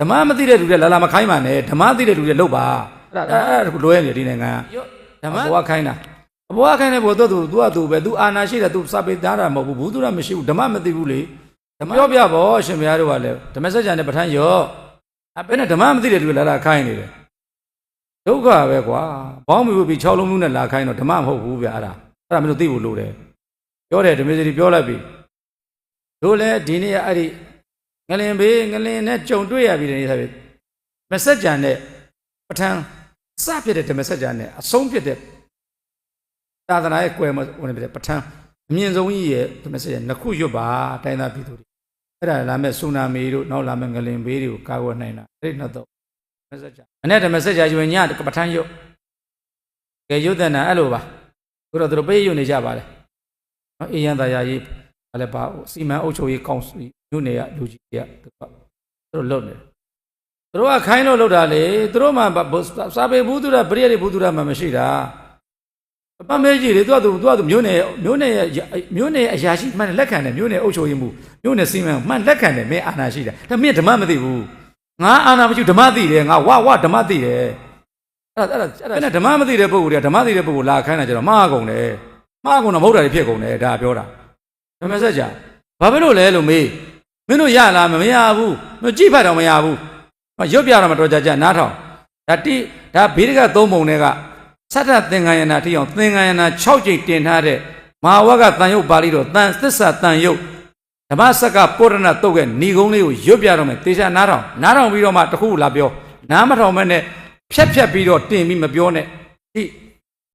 ဓမ္မမသိတဲ့လူတွေလာလာမခိုင်းပါနဲ့ဓမ္မသိတဲ့လူတွေလုပ်ပါအဲ့ဒါအဲ့ဒါလွဲနေတယ်ဒီနိုင်ငံဓမ္မဘဝခိုင်းတာဘဝခိုင်းတဲ့ဘုသူသူသူကသူပဲသူအာနာရှိတယ်သူစာပေသားတာမဟုတ်ဘူးဘူးသူကမရှိဘူးဓမ္မမသိဘူးလေဓမ္မပြောပြပေါ့ရှင်ဘုရားတို့ကလည်းဓမ္မစကြာနဲ့ပဋ္ဌာန်းရောအဘယ်နဲ့ဓမ္မမသိတဲ့လူတွေလာလာခိုင်းနေတယ်ဒုက္ခပဲကွာဘောင်းမီဘူးပြီး6လုံးလုံးနဲ့လာခိုင်းတော့ဓမ္မမဟုတ်ဘူးဗျာအဲ့ဒါအဲ့ဒါမင်းတို့သိဖို့လိုတယ်ပြောတယ်ဓမ္မစရီပြောလိုက်ပြီတို့လည်းဒီနေ့အဲ့ဒီ ငလင်ဘေးငလင်နဲ့ကြုံတွေ့ရပြီတဲ့နေသားပြီမစကြာနဲ့ပဋ္ဌာန်းစဖြစ်တဲ့ဓမ္မစကြာနဲ့အဆုံးဖြစ်တဲ့သာသနာရဲ့ကွယ်မဝင်တဲ့ပဋ္ဌာန်းအမြင့်ဆုံးကြီးရဲ့ဓမ္မစကြာနှစ်ခုရွတ်ပါတိုင်းသားပြည်သူတွေအဲ့ဒါလာမဲ့ဆူနာမီတို့နောက်လာမဲ့ငလင်ဘေးတွေကိုကာကွယ်နိုင်တာအဲ့ဒီနှစ်တော့ဓမ္မစကြာအနဲ့ဓမ္မစကြာယူရင်ညပဋ္ဌာန်းရွတ်ကဲရွတ်တဲ့နာအဲ့လိုပါဘုရားတို့ပေးရွတ်နေကြပါလေနော်အေးရန်သာယာကြီးဘာလဲပါစီမံအုပ်ချုပ်ရေးကောင်စီ မြို့နယ်ကလူကြီးတွေကသူကသူတို့လုပ်နေတယ်သူတို့ကခိုင်းလို့လုပ်တာလေသူတို့မှစာပေဘူးသူရပရိယတွေဘူးသူရမှမရှိတာအပမေးကြီးလေသူကသူသူကသူမြို့နယ်မြို့နယ်မြို့နယ်အရာရှိမှန်လက်ခံတယ်မြို့နယ်အုပ်ချုပ်ရေးမှုမြို့နယ်စီမံမှန်လက်ခံတယ်မင်းအာဏာရှိတာဒါမင်းဓမ္မမသိဘူးငါအာဏာမရှိဓမ္မသိတယ်ငါဝဝဓမ္မသိတယ်အဲ့ဒါအဲ့ဒါအဲ့ဒါဓမ္မမသိတဲ့ပုဂ္ဂိုလ်တွေကဓမ္မသိတဲ့ပုဂ္ဂိုလ်လာခိုင်းတာကျတော့မှားကုန်တယ်မှားကုန်တော့မဟုတ်တာတွေဖြစ်ကုန်တယ်ဒါပြောတာဓမ္မစကြာဘာဖြစ်လို့လဲလို့မေး မင်းတို့ရလားမမရဘူးမကြည့်ဖတ်တော့မရဘူးရွတ်ပြတော့မတော်ကြကြနားထောင်ဒါတိဒါဘေးကသုံးပုံတွေကသတ္တသင်္ကယနာတိအောင်သင်္ကယနာ6ကြိမ်တင်ထားတဲ့မဟာဝကတန်ယုတ်ပါဠိတော်တန်သစ္စာတန်ယုတ်ဓမ္မစကပုရဏတုတ်ကဏီကုံးလေးကိုရွတ်ပြတော့မယ်တေချာနားထောင်နားထောင်ပြီးတော့မှတခုလာပြောနားမထောင်မဲ့နဲ့ဖြက်ဖြက်ပြီးတော့တင်ပြီးမပြောနဲ့ဒီ